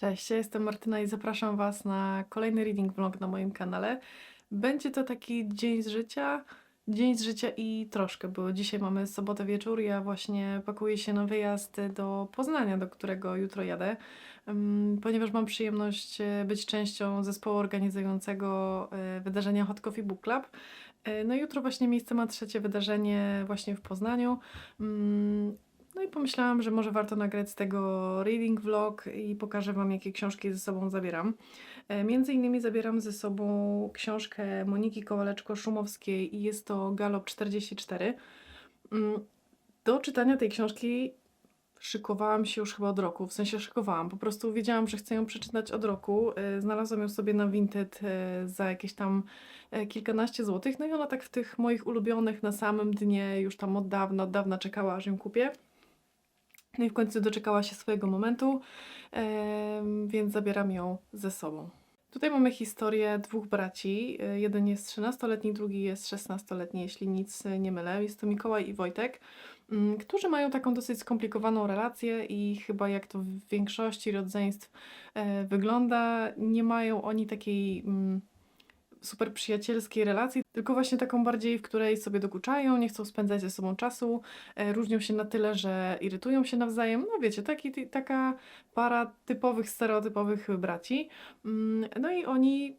Cześć, ja jestem Martyna i zapraszam Was na kolejny reading vlog na moim kanale. Będzie to taki dzień z życia, dzień z życia i troszkę, bo dzisiaj mamy sobotę wieczór, ja właśnie pakuję się na wyjazd do Poznania, do którego jutro jadę, ponieważ mam przyjemność e, być częścią zespołu organizującego e, wydarzenia Hot Coffee Book Club. E, No jutro właśnie miejsce ma trzecie wydarzenie właśnie w Poznaniu. No i pomyślałam, że może warto nagrać z tego reading vlog i pokażę Wam, jakie książki ze sobą zabieram. E, Między innymi zabieram ze sobą książkę Moniki Kowaleczko-Szumowskiej i jest to Galop 44. Mm, Do czytania tej książki szykowałam się już chyba od roku, w sensie szykowałam, po prostu wiedziałam, że chcę ją przeczytać od roku. E, Znalazłam ją sobie na Vinted e, za jakieś tam kilkanaście złotych, no i ona tak w tych moich ulubionych na samym dnie już tam od dawna, od dawna czekała, aż ją kupię. No i w końcu doczekała się swojego momentu, więc zabieram ją ze sobą. Tutaj mamy historię dwóch braci. Jeden jest 13-letni, drugi jest 16-letni, jeśli nic nie mylę. Jest to Mikołaj i Wojtek, mm, którzy mają taką dosyć skomplikowaną relację i chyba jak to w większości rodzeństw e, wygląda, nie mają oni takiej mm, super przyjacielskiej relacji, tylko właśnie taką bardziej, w której sobie dokuczają, nie chcą spędzać ze sobą czasu, e, różnią się na tyle, że irytują się nawzajem. No wiecie, taki, taka para typowych, stereotypowych braci. Mm, No i oni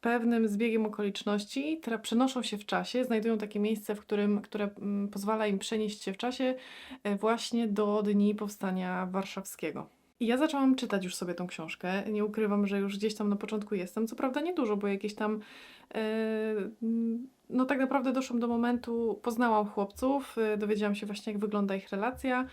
pewnym zbiegiem okoliczności tra- przenoszą się w czasie, znajdują takie miejsce, w którym, które mm, pozwala im przenieść się w czasie e, właśnie do dni powstania warszawskiego. I ja zaczęłam czytać już sobie tą książkę. Nie ukrywam, że już gdzieś tam na początku jestem. Co prawda niedużo, bo jakieś tam. mm, no, tak naprawdę doszłam do momentu, poznałam chłopców, e, dowiedziałam się właśnie, jak wygląda ich relacja.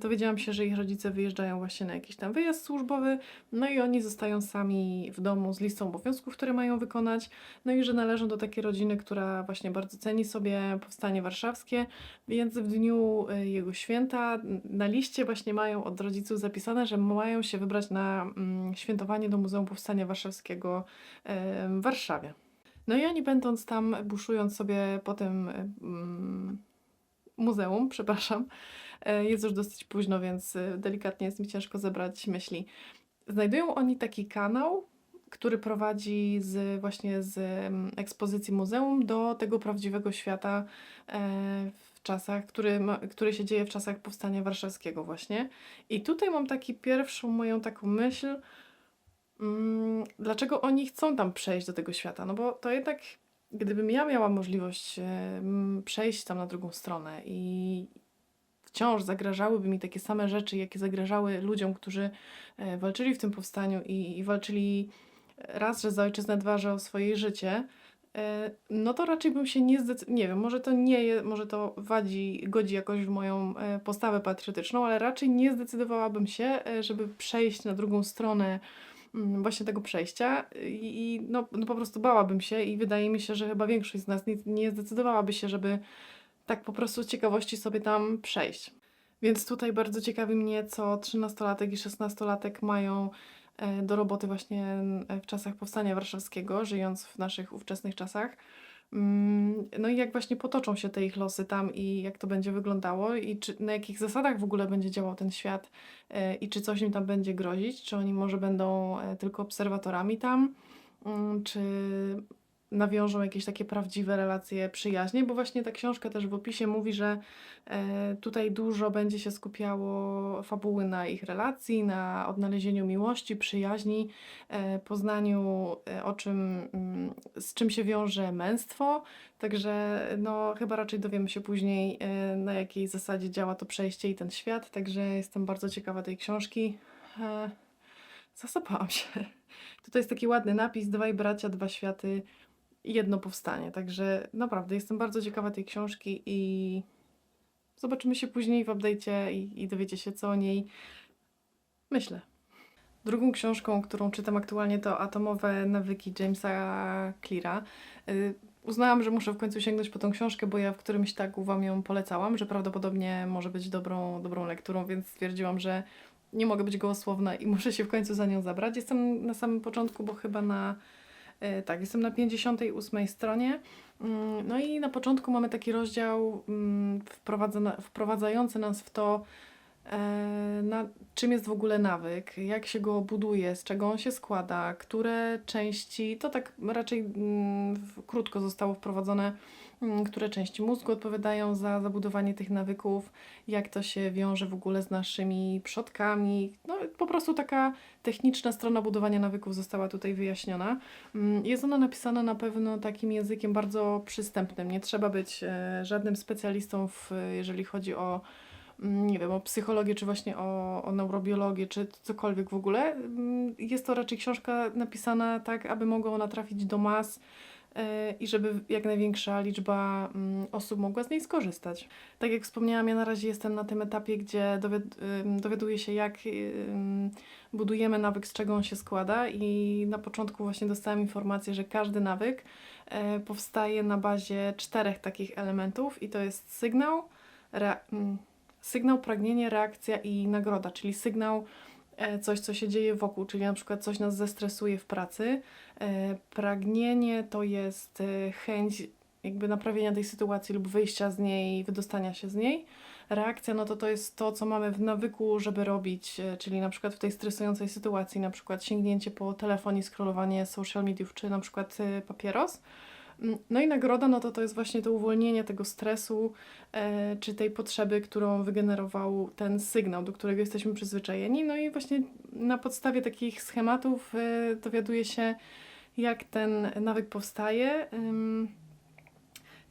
Dowiedziałam się, że ich rodzice wyjeżdżają właśnie na jakiś tam wyjazd służbowy, no i oni zostają sami w domu z listą obowiązków, które mają wykonać. No i że należą do takiej rodziny, która właśnie bardzo ceni sobie powstanie warszawskie, więc w dniu e, jego święta na liście właśnie mają od rodziców zapisane, że mają się wybrać na mm, świętowanie do Muzeum Powstania Warszawskiego w Warszawie. No i oni będąc tam, buszując sobie po tym mm, muzeum, przepraszam, e, jest już dosyć późno, więc e, delikatnie jest mi ciężko zebrać myśli. Znajdują oni taki kanał, który prowadzi z, właśnie z mm, ekspozycji muzeum do tego prawdziwego świata e, w czasach, który, który się dzieje w czasach powstania warszawskiego właśnie. I tutaj mam taki pierwszą moją taką myśl, dlaczego oni chcą tam przejść do tego świata? No bo to jednak, gdybym ja miała możliwość e, przejść tam na drugą stronę i wciąż zagrażałyby mi takie same rzeczy, jakie zagrażały ludziom, którzy e, walczyli w tym powstaniu i, i walczyli raz, że za ojczyznę, dwa, że o swoje życie, e, no to raczej bym się nie zdecydował, nie wiem, może to nie może to wadzi, godzi jakoś w moją postawę patriotyczną, ale raczej nie zdecydowałabym się, żeby przejść na drugą stronę mm, właśnie tego przejścia i, i no, no po prostu bałabym się i wydaje mi się, że chyba większość z nas nie, nie zdecydowałaby się, żeby tak po prostu z ciekawości sobie tam przejść. Więc tutaj bardzo ciekawi mnie, co 13-latek i 16-latek mają e, do roboty właśnie e, w czasach powstania warszawskiego, żyjąc w naszych ówczesnych czasach. Mm, No i jak właśnie potoczą się te ich losy tam i jak to będzie wyglądało i czy, na jakich zasadach w ogóle będzie działał ten świat e, i czy coś im tam będzie grozić, czy oni może będą e, tylko obserwatorami tam, mm, czy nawiążą jakieś takie prawdziwe relacje przyjaźnie, bo właśnie ta książka też w opisie mówi, że e, tutaj dużo będzie się skupiało fabuły na ich relacji, na odnalezieniu miłości, przyjaźni, e, poznaniu e, o czym, mm, z czym się wiąże męstwo, także no chyba raczej dowiemy się później na jakiej zasadzie działa to przejście i ten świat, także jestem bardzo ciekawa tej książki. Zasapałam się. Tutaj jest taki ładny napis, dwaj bracia, dwa światy, jedno powstanie. Także naprawdę jestem bardzo ciekawa tej książki i zobaczymy się później w update'cie i, i dowiecie się co o niej myślę. Drugą książką, którą czytam aktualnie to Atomowe nawyki Jamesa Cleara. Y, Uznałam, że muszę w końcu sięgnąć po tą książkę, bo ja w którymś tagu Wam ją polecałam, że prawdopodobnie może być dobrą, dobrą lekturą, więc stwierdziłam, że nie mogę być gołosłowna i muszę się w końcu za nią zabrać. Jestem na samym początku, bo chyba na Tak, jestem na 58 stronie. Mm, No i na początku mamy taki rozdział mm, wprowadzający nas w to, e, na czym jest w ogóle nawyk, jak się go buduje, z czego on się składa, które części, to tak raczej mm, krótko zostało wprowadzone, które części mózgu odpowiadają za zabudowanie tych nawyków, jak to się wiąże w ogóle z naszymi przodkami. No, po prostu taka techniczna strona budowania nawyków została tutaj wyjaśniona. Mm, Jest ona napisana na pewno takim językiem bardzo przystępnym. Nie trzeba być e, żadnym specjalistą, w, jeżeli chodzi o mm, nie wiem, o psychologię, czy właśnie o, o neurobiologię, czy cokolwiek w ogóle. Mm, Jest to raczej książka napisana tak, aby mogła ona trafić do mas i żeby jak największa liczba mm, osób mogła z niej skorzystać. Tak jak wspomniałam, ja na razie jestem na tym etapie, gdzie dowiad- dowiaduję się, jak budujemy nawyk, z czego on się składa i na początku właśnie dostałam informację, że każdy nawyk e, powstaje na bazie czterech takich elementów i to jest sygnał, mm, sygnał, pragnienie, reakcja i nagroda, czyli sygnał e, coś, co się dzieje wokół, czyli na przykład coś nas zestresuje w pracy. E, Pragnienie to jest e, chęć jakby naprawienia tej sytuacji lub wyjścia z niej, wydostania się z niej. Reakcja, no to to jest to, co mamy w nawyku, żeby robić, e, czyli na przykład w tej stresującej sytuacji, na przykład sięgnięcie po telefon i scrollowanie social mediów, czy na przykład e, papieros. Mm, No i nagroda, no to to jest właśnie to uwolnienie tego stresu, e, czy tej potrzeby, którą wygenerował ten sygnał, do którego jesteśmy przyzwyczajeni. No i właśnie na podstawie takich schematów e, dowiaduje się, jak ten nawyk powstaje.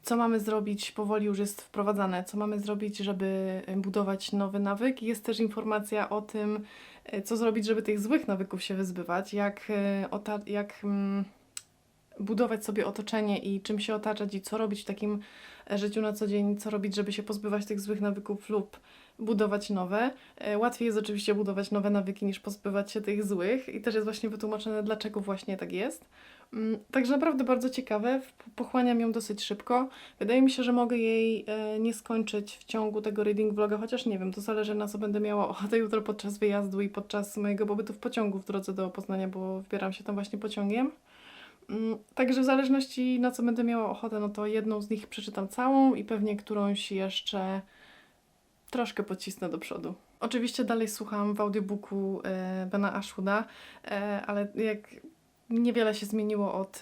co mamy zrobić, powoli już jest wprowadzane, co mamy zrobić, żeby budować nowy nawyk. Jest też informacja o tym, e, co zrobić, żeby tych złych nawyków się wyzbywać, jak, jak mm, budować sobie otoczenie i czym się otaczać i co robić w takim e, życiu na co dzień, co robić, żeby się pozbywać tych złych nawyków lub budować nowe. E, Łatwiej jest oczywiście budować nowe nawyki niż pozbywać się tych złych i też jest właśnie wytłumaczone, dlaczego właśnie tak jest. Mm, Także naprawdę bardzo ciekawe, pochłaniam ją dosyć szybko. Wydaje mi się, że mogę jej e, nie skończyć w ciągu tego reading vloga, chociaż nie wiem, to zależy na co będę miała ochotę jutro podczas wyjazdu i podczas mojego pobytu w pociągu w drodze do Poznania, bo wybieram się tam właśnie pociągiem. Mm, Także w zależności na co będę miała ochotę, no to jedną z nich przeczytam całą i pewnie którąś jeszcze troszkę pocisnę do przodu. Oczywiście dalej słucham w audiobooku e, Bena Ashwooda, e, ale jak niewiele się zmieniło od,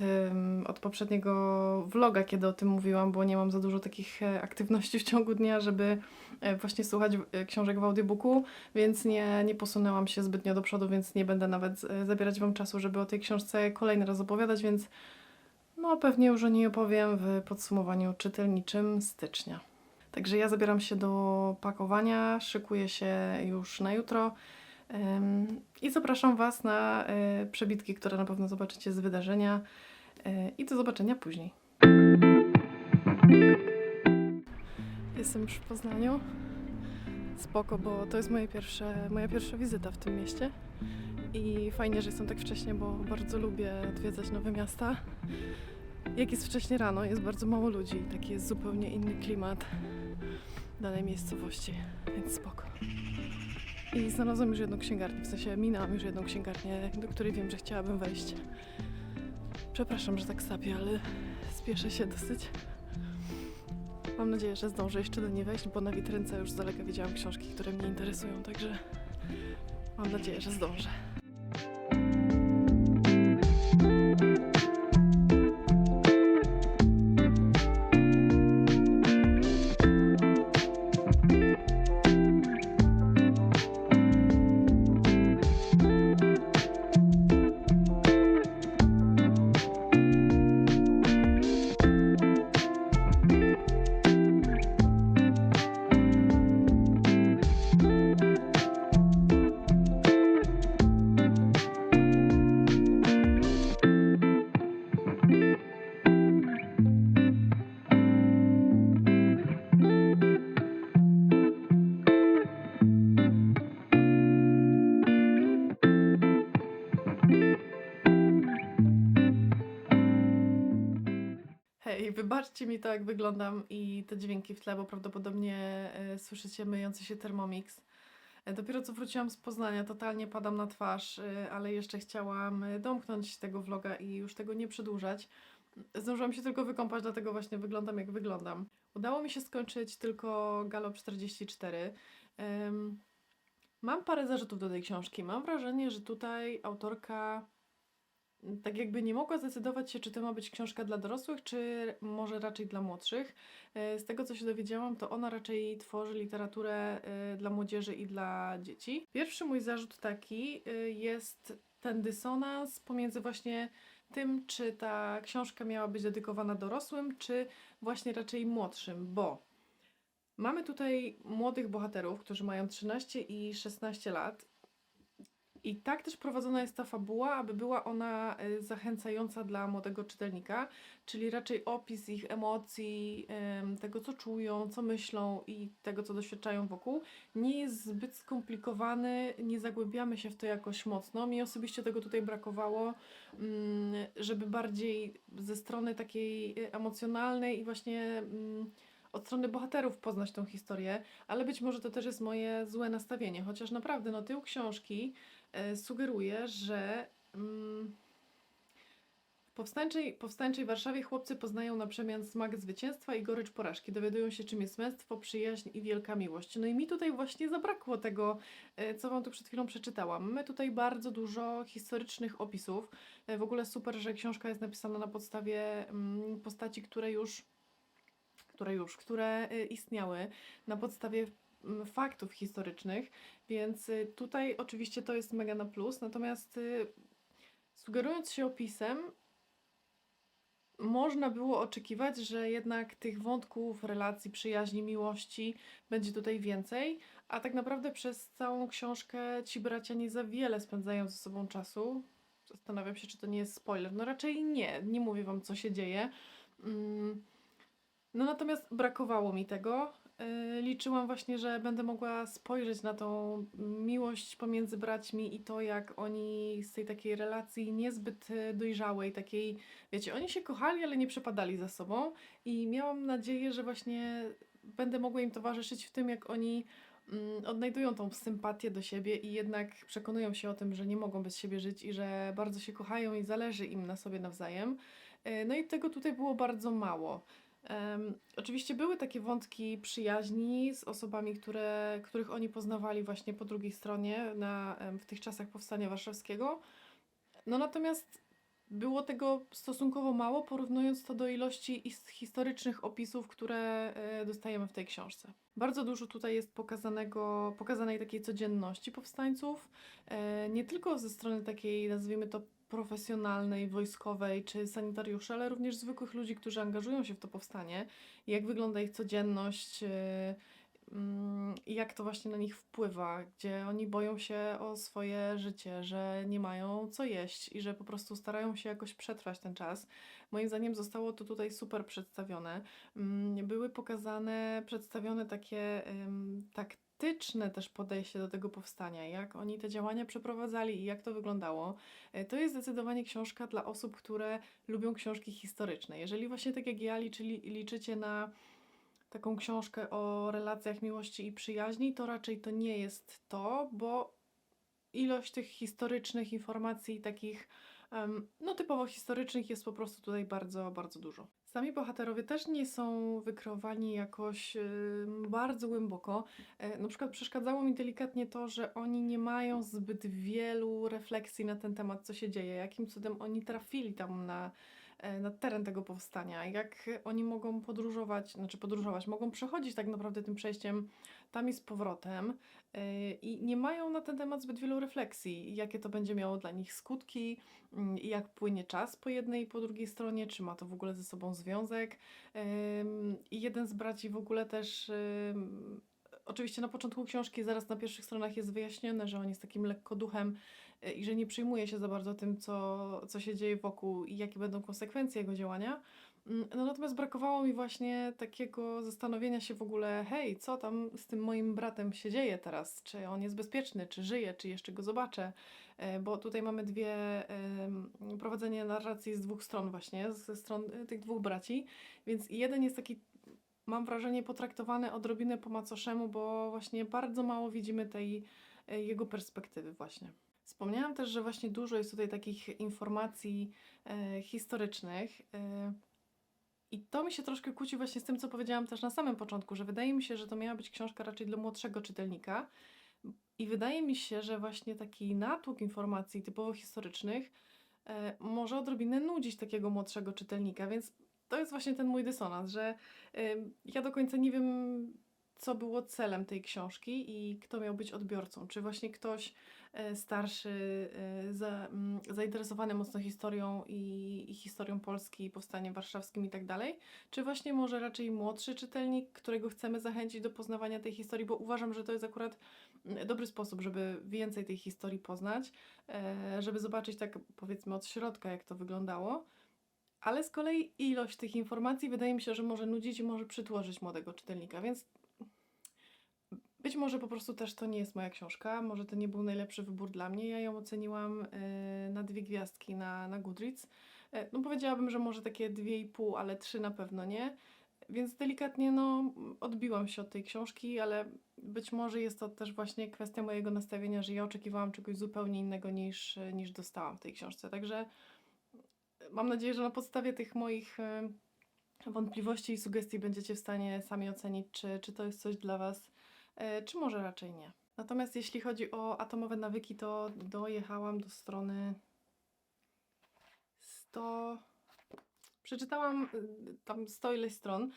od poprzedniego vloga, kiedy o tym mówiłam, bo nie mam za dużo takich e, aktywności w ciągu dnia, żeby e, właśnie słuchać e, książek w audiobooku, więc nie, nie posunęłam się zbytnio do przodu, więc nie będę nawet zabierać Wam czasu, żeby o tej książce kolejny raz opowiadać, więc no pewnie już o niej opowiem w podsumowaniu czytelniczym stycznia. Także ja zabieram się do pakowania, szykuję się już na jutro. I zapraszam Was na y, przebitki, które na pewno zobaczycie z wydarzenia. Y, I do zobaczenia później. Jestem już w Poznaniu. Spoko, bo to jest moje pierwsze, moja pierwsza wizyta w tym mieście. I fajnie, że jestem tak wcześnie, bo bardzo lubię odwiedzać nowe miasta. Jak jest wcześnie rano, jest bardzo mało ludzi. Taki jest zupełnie inny klimat danej miejscowości, więc spoko. I znalazłam już jedną księgarnię, w sensie minęłam już jedną księgarnię, do której wiem, że chciałabym wejść. Przepraszam, że tak sapię, ale spieszę się dosyć. Mam nadzieję, że zdążę jeszcze do niej wejść, bo na witrynce już z daleka widziałam książki, które mnie interesują, także mam nadzieję, że zdążę. Wybaczcie mi to, jak wyglądam i te dźwięki w tle, bo prawdopodobnie e, słyszycie myjący się Thermomix. E, dopiero co wróciłam z Poznania, totalnie padam na twarz, e, ale jeszcze chciałam domknąć tego vloga i już tego nie przedłużać. Zdążyłam się tylko wykąpać, dlatego właśnie wyglądam jak wyglądam. Udało mi się skończyć tylko Galop 44. Em, Mam parę zarzutów do tej książki. Mam wrażenie, że tutaj autorka tak jakby nie mogła zdecydować się, czy to ma być książka dla dorosłych, czy może raczej dla młodszych. E, Z tego, co się dowiedziałam, to ona raczej tworzy literaturę e, dla młodzieży i dla dzieci. Pierwszy mój zarzut taki e, jest ten dysonans pomiędzy właśnie tym, czy ta książka miała być dedykowana dorosłym, czy właśnie raczej młodszym, bo Mamy tutaj młodych bohaterów, którzy mają 13 i 16 lat. I tak też prowadzona jest ta fabuła, aby była ona y, zachęcająca dla młodego czytelnika, czyli raczej opis ich emocji, em, tego co czują, co myślą i tego co doświadczają wokół. Nie jest zbyt skomplikowany, nie zagłębiamy się w to jakoś mocno. Mi osobiście tego tutaj brakowało, mm, żeby bardziej ze strony takiej y, emocjonalnej i właśnie. mm, od strony bohaterów poznać tą historię, ale być może to też jest moje złe nastawienie, chociaż naprawdę no, tył książki e, sugeruje, że mm, w powstańczej, powstańczej Warszawie chłopcy poznają na przemian smak zwycięstwa i gorycz porażki, dowiadują się czym jest męstwo, przyjaźń i wielka miłość. No i mi tutaj właśnie zabrakło tego, e, co Wam tu przed chwilą przeczytałam. Mamy tutaj bardzo dużo historycznych opisów. E, W ogóle super, że książka jest napisana na podstawie mm, postaci, które już które już, które istniały na podstawie faktów historycznych, więc y, tutaj oczywiście to jest mega na plus, natomiast y, sugerując się opisem, można było oczekiwać, że jednak tych wątków, relacji, przyjaźni, miłości będzie tutaj więcej, a tak naprawdę przez całą książkę ci bracia nie za wiele spędzają ze sobą czasu. Zastanawiam się, czy to nie jest spoiler. No raczej nie, nie mówię wam, co się dzieje. Mm. No natomiast brakowało mi tego. Yy, Liczyłam właśnie, że będę mogła spojrzeć na tą miłość pomiędzy braćmi i to, jak oni z tej takiej relacji niezbyt e, dojrzałej, takiej, wiecie, oni się kochali, ale nie przepadali za sobą i miałam nadzieję, że właśnie będę mogła im towarzyszyć w tym, jak oni mm, odnajdują tą sympatię do siebie i jednak przekonują się o tym, że nie mogą bez siebie żyć i że bardzo się kochają i zależy im na sobie nawzajem. Yy, No i tego tutaj było bardzo mało. Em, oczywiście były takie wątki przyjaźni z osobami, które, których oni poznawali właśnie po drugiej stronie na, w tych czasach powstania warszawskiego. No natomiast było tego stosunkowo mało, porównując to do ilości is- historycznych opisów, które e, dostajemy w tej książce. Bardzo dużo tutaj jest pokazanego, pokazanej takiej codzienności powstańców, e, nie tylko ze strony takiej, nazwijmy to, profesjonalnej, wojskowej czy sanitariuszy, ale również zwykłych ludzi, którzy angażują się w to powstanie, jak wygląda ich codzienność, e, mm, jak to właśnie na nich wpływa, gdzie oni boją się o swoje życie, że nie mają co jeść i że po prostu starają się jakoś przetrwać ten czas. Moim zdaniem zostało to tutaj super przedstawione. Mm, Były pokazane, przedstawione takie em, taktyczne też podejście do tego powstania, jak oni te działania przeprowadzali i jak to wyglądało. E, To jest zdecydowanie książka dla osób, które lubią książki historyczne. Jeżeli właśnie tak jak ja liczyli, liczycie na taką książkę o relacjach miłości i przyjaźni, to raczej to nie jest to, bo ilość tych historycznych informacji, takich no typowo historycznych, jest po prostu tutaj bardzo, bardzo dużo. Sami bohaterowie też nie są wykreowani jakoś em, bardzo głęboko. E, Na przykład przeszkadzało mi delikatnie to, że oni nie mają zbyt wielu refleksji na ten temat, co się dzieje, jakim cudem oni trafili tam na, na teren tego powstania, jak oni mogą podróżować, znaczy podróżować, mogą przechodzić tak naprawdę tym przejściem tam i z powrotem e, i nie mają na ten temat zbyt wielu refleksji, jakie to będzie miało dla nich skutki, mm, jak płynie czas po jednej i po drugiej stronie, czy ma to w ogóle ze sobą związek. I jeden z braci w ogóle też Oczywiście na początku książki, zaraz na pierwszych stronach jest wyjaśnione, że on jest takim lekkoduchem y, i że nie przejmuje się za bardzo tym, co, co się dzieje wokół i jakie będą konsekwencje jego działania. Mm, No natomiast brakowało mi właśnie takiego zastanowienia się w ogóle, hej, co tam z tym moim bratem się dzieje teraz? Czy on jest bezpieczny, czy żyje, czy jeszcze go zobaczę? E, Bo tutaj mamy dwie, prowadzenie narracji z dwóch stron właśnie, ze stron y, tych dwóch braci, więc jeden jest taki mam wrażenie, potraktowany odrobinę po macoszemu, bo właśnie bardzo mało widzimy tej e, jego perspektywy właśnie. Wspomniałam też, że właśnie dużo jest tutaj takich informacji e, historycznych. E, I to mi się troszkę kłóci właśnie z tym, co powiedziałam też na samym początku, że wydaje mi się, że to miała być książka raczej dla młodszego czytelnika. I wydaje mi się, że właśnie taki natłok informacji typowo historycznych e, może odrobinę nudzić takiego młodszego czytelnika, więc to jest właśnie ten mój dysonans, że ym, ja do końca nie wiem, co było celem tej książki i kto miał być odbiorcą. Czy właśnie ktoś e, starszy, e, za, zainteresowany mocno historią i, i historią Polski, powstaniem warszawskim i tak dalej, czy właśnie może raczej młodszy czytelnik, którego chcemy zachęcić do poznawania tej historii, bo uważam, że to jest akurat dobry sposób, żeby więcej tej historii poznać, e, żeby zobaczyć tak powiedzmy od środka, jak to wyglądało. Ale z kolei ilość tych informacji wydaje mi się, że może nudzić i może przytłożyć młodego czytelnika, więc być może po prostu też to nie jest moja książka, może to nie był najlepszy wybór dla mnie. Ja ją oceniłam e, na dwie gwiazdki na, na Goodreads. E, No powiedziałabym, że może takie dwie i pół, ale trzy na pewno nie. Więc delikatnie no, odbiłam się od tej książki, ale być może jest to też właśnie kwestia mojego nastawienia, że ja oczekiwałam czegoś zupełnie innego niż, niż dostałam w tej książce. Także mam nadzieję, że na podstawie tych moich wątpliwości i sugestii będziecie w stanie sami ocenić, czy, czy to jest coś dla Was, czy może raczej nie. Natomiast jeśli chodzi o atomowe nawyki, to dojechałam do strony 100. Przeczytałam y, tam 100 ileś stron y,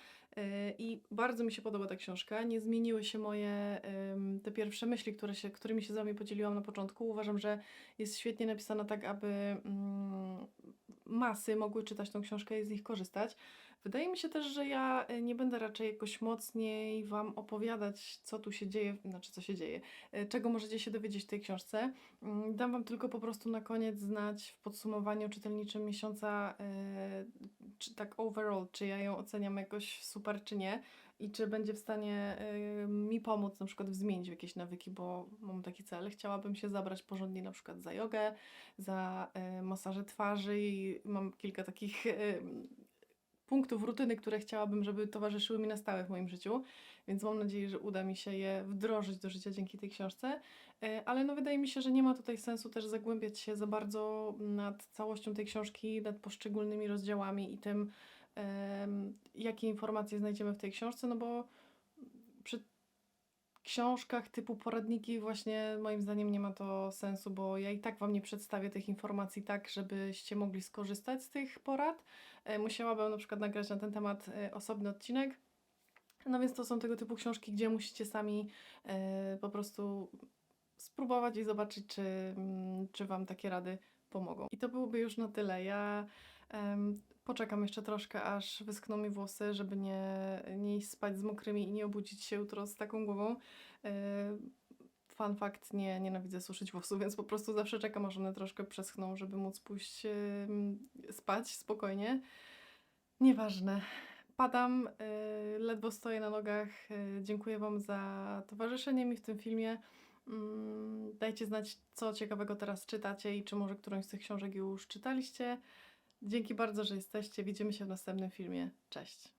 i bardzo mi się podoba ta książka. Nie zmieniły się moje te pierwsze myśli, które się, którymi się z Wami podzieliłam na początku. Uważam, że jest świetnie napisana tak, aby mm, masy mogły czytać tą książkę i z nich korzystać. Wydaje mi się też, że ja y, nie będę raczej jakoś mocniej Wam opowiadać, co tu się dzieje, znaczy co się dzieje, y, czego możecie się dowiedzieć w tej książce. Mm, Dam Wam tylko po prostu na koniec znać w podsumowaniu czytelniczym miesiąca, y, czy tak overall, czy ja ją oceniam jakoś super, czy nie i czy będzie w stanie mi pomóc na przykład zmienić jakieś nawyki, bo mam taki cel. Chciałabym się zabrać porządnie na przykład za jogę, za masaże twarzy i mam kilka takich punktów rutyny, które chciałabym, żeby towarzyszyły mi na stałe w moim życiu, więc mam nadzieję, że uda mi się je wdrożyć do życia dzięki tej książce. E, Ale no wydaje mi się, że nie ma tutaj sensu też zagłębiać się za bardzo nad całością tej książki, nad poszczególnymi rozdziałami i tym, jakie informacje znajdziemy w tej książce, no bo książkach typu poradniki właśnie moim zdaniem nie ma to sensu, bo ja i tak Wam nie przedstawię tych informacji tak, żebyście mogli skorzystać z tych porad. E, Musiałabym na przykład nagrać na ten temat e, osobny odcinek. No więc to są tego typu książki, gdzie musicie sami e, po prostu spróbować i zobaczyć, czy, mm, czy Wam takie rady pomogą. I to byłoby już na tyle. Ja poczekam jeszcze troszkę, aż wyschną mi włosy, żeby nie, nie iść spać z mokrymi i nie obudzić się jutro z taką głową. E, Fun fact, nie nienawidzę suszyć włosów, więc po prostu zawsze czekam, aż one troszkę przeschną, żeby móc pójść em, spać spokojnie. Nieważne. Padam, y, ledwo stoję na nogach. Y, dziękuję Wam za towarzyszenie mi w tym filmie. Mm, Dajcie znać, co ciekawego teraz czytacie i czy może którąś z tych książek już czytaliście. Dzięki bardzo, że jesteście. Widzimy się w następnym filmie. Cześć.